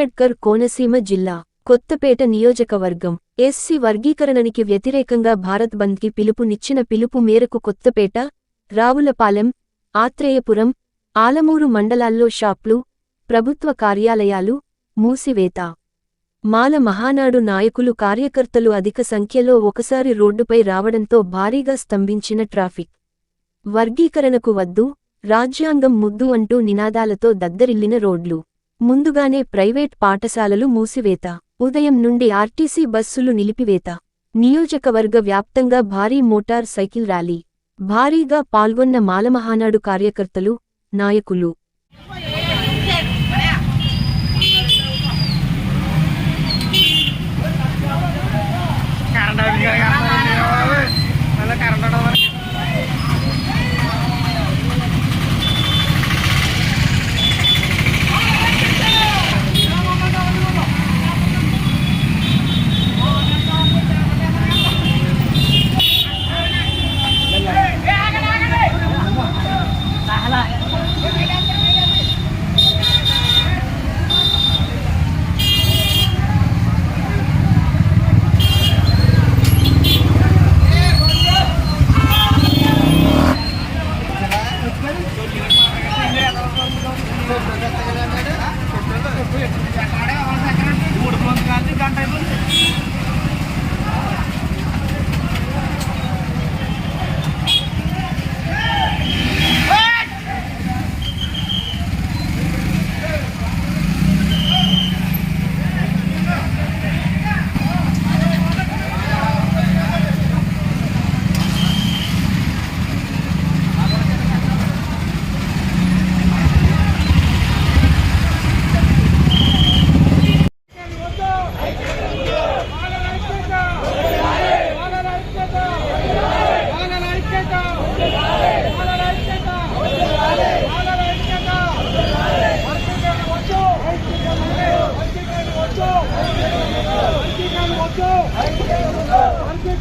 అంబేడ్కర్ కోనసీమ జిల్లా కొత్తపేట నియోజకవర్గం. ఎస్సీ వర్గీకరణనికి వ్యతిరేకంగా భారత్ బంద్కి పిలుపునిచ్చిన పిలుపు మేరకు కొత్తపేట రావులపాలెం ఆత్రేయపురం ఆలమూరు మండలాల్లో షాప్లు ప్రభుత్వ కార్యాలయాలు మూసివేత. మాల మహానాడు నాయకులు కార్యకర్తలు అధిక సంఖ్యలో ఒకసారి రోడ్డుపై రావడంతో భారీగా స్తంభించిన ట్రాఫిక్. వర్గీకరణకు వద్దు రాజ్యాంగం ముద్దు అంటూ నినాదాలతో దద్దరిల్లిన రోడ్లు. ముందుగానే ప్రైవేట్ పాఠశాలలు మూసివేత. ఉదయం నుండి ఆర్టీసీ బస్సులు నిలిపివేత. నియోజకవర్గ వ్యాప్తంగా భారీ మోటార్ సైకిల్ ర్యాలీ. భారీగా పాల్గొన్న మాలమహానాడు కార్యకర్తలు నాయకులు.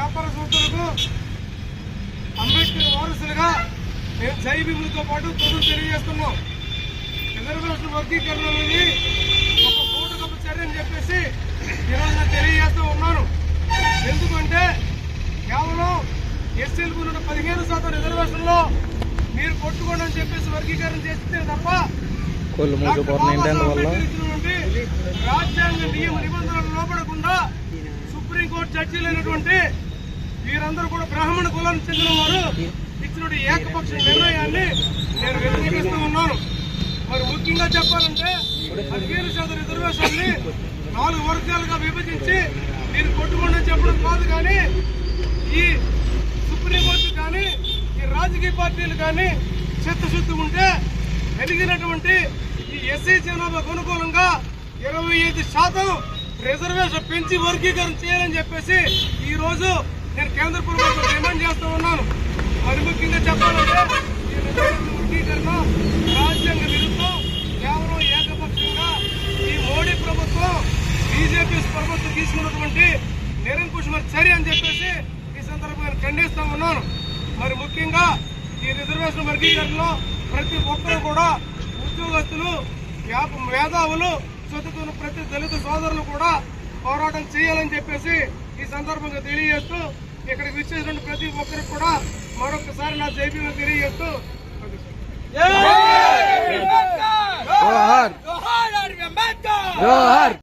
వ్యాపార సంస్థలకు అంబేద్కర్ వారసులుగా మేము జై భీములతో పాటు తొలుగు తెలియజేస్తున్నాం. రిజర్వేషన్ వర్గీకరణ అనేది ఒక కూటకపు చర్య అని చెప్పేసి ఈరోజు నేను తెలియజేస్తూ ఉన్నాను. ఎందుకంటే కేవలం ఎస్సీలకు ఉన్న పదిహేను శాతం రిజర్వేషన్లో మీరు కొట్టుకోండి అని చెప్పేసి వర్గీకరణ చేస్తే తప్ప రాజ్యాంగ నియమ నిబంధనలు లోపడకుండా సుప్రీంకోర్టు జడ్జీలైనటువంటి వీరందరూ కూడా బ్రాహ్మణ కులానికి చెందిన వారు. ఇచ్చిన ఏకపక్ష నిర్ణయాన్ని నేను వ్యతిరేకిస్తూ ఉన్నాను. మరి ముఖ్యంగా చెప్పాలంటే పదిహేను శాతం రిజర్వేషన్ని నాలుగు వర్గాలుగా విభజించి మీరు కొట్టుకుండా చెప్పడం కాదు కానీ ఈ సుప్రీంకోర్టు కానీ ఈ రాజకీయ పార్టీలు కానీ చిత్తశుద్ధి ఉంటే కలిగినటువంటి ఈ ఎస్సీ జనాభాకు అనుకూలంగా ఇరవై ఐదు శాతం రిజర్వేషన్ పెంచి వర్గీకరణ చేయాలని చెప్పేసి ఈరోజు నేను కేంద్ర ప్రభుత్వం డిమాండ్ చేస్తూ ఉన్నాను. మరి ముఖ్యంగా చెప్పాలంటే ఈ రిజర్వేషన్ వర్గీకరణ రాజ్యాంగ విరుద్ధం. కేవలం ఏకపక్షంగా ఈ మోడీ ప్రభుత్వం బీజేపీ ప్రభుత్వం తీసుకున్నటువంటి నిరంకుశమైన చర్య అని చెప్పేసి ఈ సందర్భంగా ఖండిస్తూ ఉన్నాను. మరి ముఖ్యంగా ఈ రిజర్వేషన్ వర్గీకరణలో ప్రతి ఒక్కరూ కూడా ఉద్యోగస్తులు మేధావులు చదువుకున్న ప్రతి దళిత సోదరులు కూడా పోరాటం చేయాలని చెప్పేసి ఈ సందర్భంగా తెలియజేస్తూ ఇక్కడికి విచ్చేసిన ప్రతి ఒక్కరికి కూడా మరొకసారి నా జైబీలో తెలియజేస్తూ జోహార్!